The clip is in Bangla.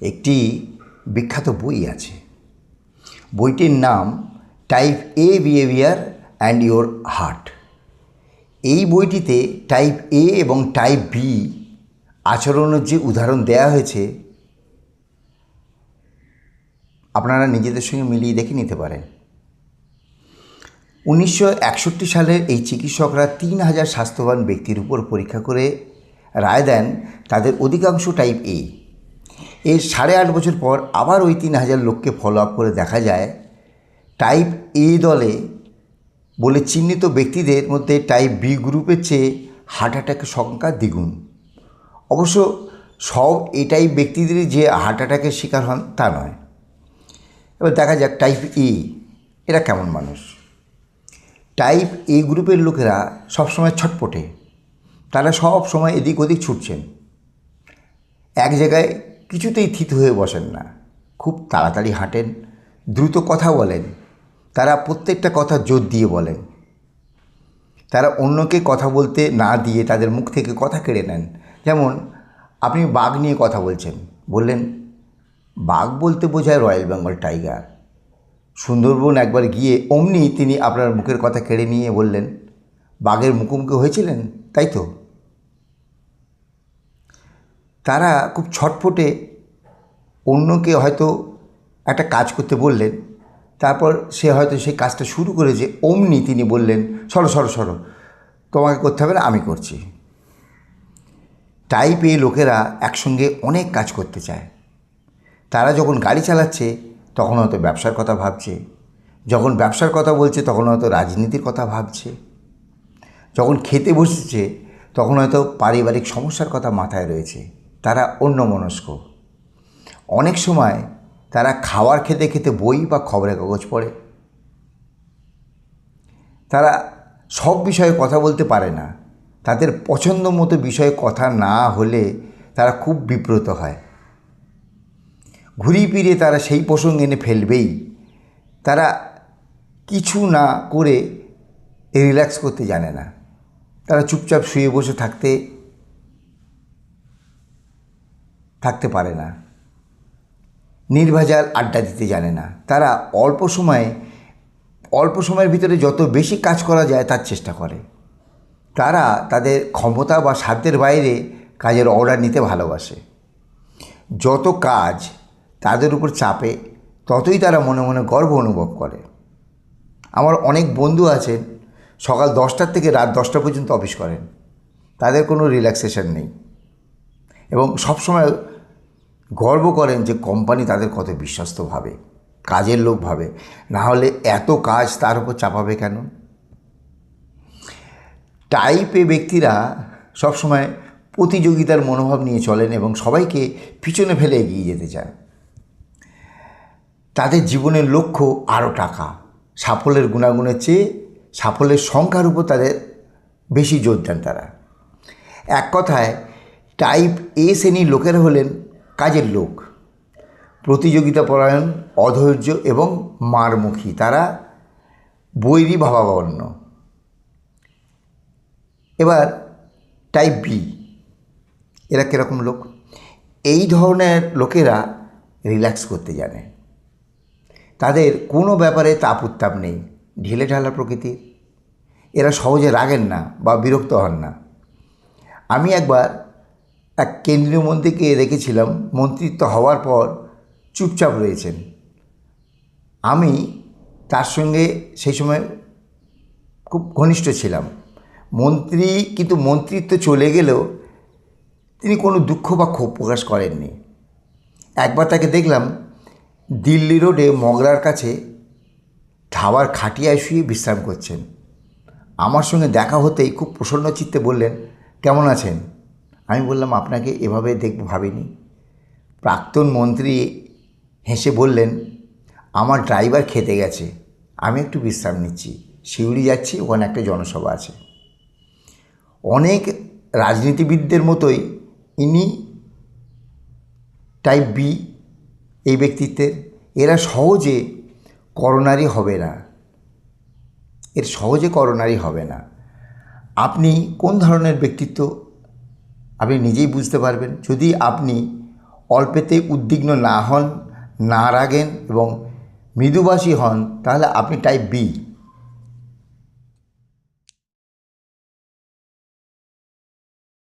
একটি বিখ্যাত বই আছে। বইটির নাম type A behaviour and your heart এই বইটিতে টাইপ এ এবং টাইপ বি আচরণের যে উদাহরণ দেওয়া হয়েছে, আপনারা নিজেদের সঙ্গে মিলিয়ে দেখে নিতে পারেন। উনিশশো একষট্টি সালের এই চিকিৎসকরা তিন হাজার স্বাস্থ্যবান ব্যক্তির উপর পরীক্ষা করে রায় দেন তাদের অধিকাংশ টাইপ এ এর সাড়ে আট বছর পর আবার ওই তিন হাজার লোককে ফলো আপ করে দেখা যায়। টাইপ এ দলে বলে চিহ্নিত ব্যক্তিদের মধ্যে টাইপ বি গ্রুপের চেয়ে হার্ট অ্যাটাকের সংখ্যা দ্বিগুণ। অবশ্য সব এটাই ব্যক্তিদেরই যে হার্ট অ্যাটাকের শিকার হন তা নয়। এবার দেখা যাক টাইপ ই এরা কেমন মানুষ? টাইপ এ গ্রুপের লোকেরা সবসময় ছটপটে। তারা সব সময় এদিক ওদিক ছুটছেন। এক জায়গায় কিছুতেই থিত হয়ে বসেন না। খুব তাড়াতাড়ি হাঁটেন, দ্রুত কথা বলেন, তারা প্রত্যেকটা কথা জোর দিয়ে বলেন। তারা অন্যকে কথা বলতে না দিয়ে তাদের মুখ থেকে কথা কেড়ে নেন। যেমন, আপনি বাঘ নিয়ে কথা বলছেন, বললেন, বাঘ বলতে বোঝায় রয়্যাল বেঙ্গল টাইগার। সুন্দরবন একবার গিয়ে অমনি তিনি আপনার মুখের কথা কেড়ে নিয়ে বললেন, বাঘের মুখোমুখি হয়েছিলেন, তাই তো? তারা খুব ছটফটে অন্যকে হয়তো একটা কাজ করতে বললেন। তারপর সে হয়তো সেই কাজটা শুরু করেছে অমনি তিনি বললেন, সরো সরো সরো, তোমাকে করতে হবে না, আমি করছি। টাই পেয়ে লোকেরা একসঙ্গে অনেক কাজ করতে চায়। তারা যখন গাড়ি চালাচ্ছে, তখন হয়তো ব্যবসার কথা ভাবছে। যখন ব্যবসার কথা বলছে, তখন হয়তো রাজনীতির কথা ভাবছে। যখন খেতে বসেছে, তখন হয়তো পারিবারিক সমস্যার কথা মাথায় রয়েছে। তারা অন্যমনস্ক। অনেক সময় তারা খাওয়ার খেতে খেতে বই বা খবরের কাগজ পড়ে। তারা সব বিষয়ে কথা বলতে পারে না। তাদের পছন্দ মতো বিষয়ে কথা না হলে তারা খুব বিব্রত হয়। ঘুরিয়ে ফিরিয়ে তারা সেই প্রসঙ্গ এনে ফেলবেই। তারা কিছু না করে রিল্যাক্স করতে জানে না। তারা চুপচাপ শুয়ে বসে থাকতে থাকতে পারে না। নির্ভেজাল আড্ডা দিতে জানে না। তারা অল্প সময়ে, অল্প সময়ের ভিতরে যত বেশি কাজ করা যায় তার চেষ্টা করে। তারা তাদের ক্ষমতা বা সাধ্যের বাইরে কাজের অর্ডার নিতে ভালোবাসে। যত কাজ তাদের উপর চাপে, ততই তারা মনে মনে গর্ব অনুভব করে। আমার অনেক বন্ধু আছেন, সকাল দশটার থেকে রাত দশটা পর্যন্ত অফিস করেন। তাদের কোনো রিল্যাক্সেশন নেই। এবং সবসময় গর্ব করেন যে কোম্পানি তাদের কত বিশ্বস্ত ভাবে, কাজের লোক ভাবে। না হলে এত কাজ তার উপর চাপাবে কেন? টাইপে ব্যক্তিরা সবসময় প্রতিযোগিতার মনোভাব নিয়ে চলেন এবং সবাইকে পিছনে ফেলে এগিয়ে যেতে চান তাদের জীবনের লক্ষ্য আরও টাকা। সাফল্যের গুণাগুণের চেয়ে সাফল্যের সংখ্যার উপর তাদের বেশি জোর দেন তারা। এক কথায় টাইপ এ শ্রেণির লোকেরা হলেন কাজের লোক। প্রতিযোগিতা পরায়ণ, অধৈর্য এবং মারমুখী। তারা বৈরী ভাবাবন্ন এবার টাইপ বি এরা কীরকম লোক? এই ধরনের লোকেরা রিল্যাক্স করতে জানে। তাদের কোনো ব্যাপারে তাপ উত্তাপ নেই। ঢিলে ঢালা প্রকৃতির। এরা সহজে রাগেন না বা বিরক্ত হন না। আমি একবার এক কেন্দ্রীয় মন্ত্রীকে দেখেছিলাম মন্ত্রিত্ব হওয়ার পর চুপচাপ রয়েছেন। আমি তার সঙ্গে সেই সময় খুব ঘনিষ্ঠ ছিলাম। মন্ত্রী কিন্তু মন্ত্রিত্ব চলে গেলেও তিনি কোনো দুঃখ বা ক্ষোভ প্রকাশ করেননি। একবার তাকে দেখলাম দিল্লি রোডে মগরার কাছে ধাবার খাটিয়ায় শুয়ে বিশ্রাম করছেন। আমার সঙ্গে দেখা হতেই খুব প্রসন্ন চিত্তে বললেন, কেমন আছেন? আমি বললাম, আপনাকে এভাবে দেখব ভাবিনি। প্রাক্তন মন্ত্রী হেসে বললেন, আমার ড্রাইভার খেতে গেছে, আমি একটু বিশ্রাম নিচ্ছি। শিউড়ি যাচ্ছি, ওখানে একটা জনসভা আছে। অনেক রাজনীতিবিদদের মতোই ইনি টাইপ বি এই ব্যক্তিত্বের। এরা সহজে করোনারি হবে না। এর সহজে করোনারি হবে না। আপনি কোন ধরনের ব্যক্তিত্ব আপনি নিজেই বুঝতে পারবেন। যদি আপনি অল্পেতে উদ্বিগ্ন না হন, না রাগেন এবং মৃদুবাসী হন, তাহলে আপনি টাইপ বি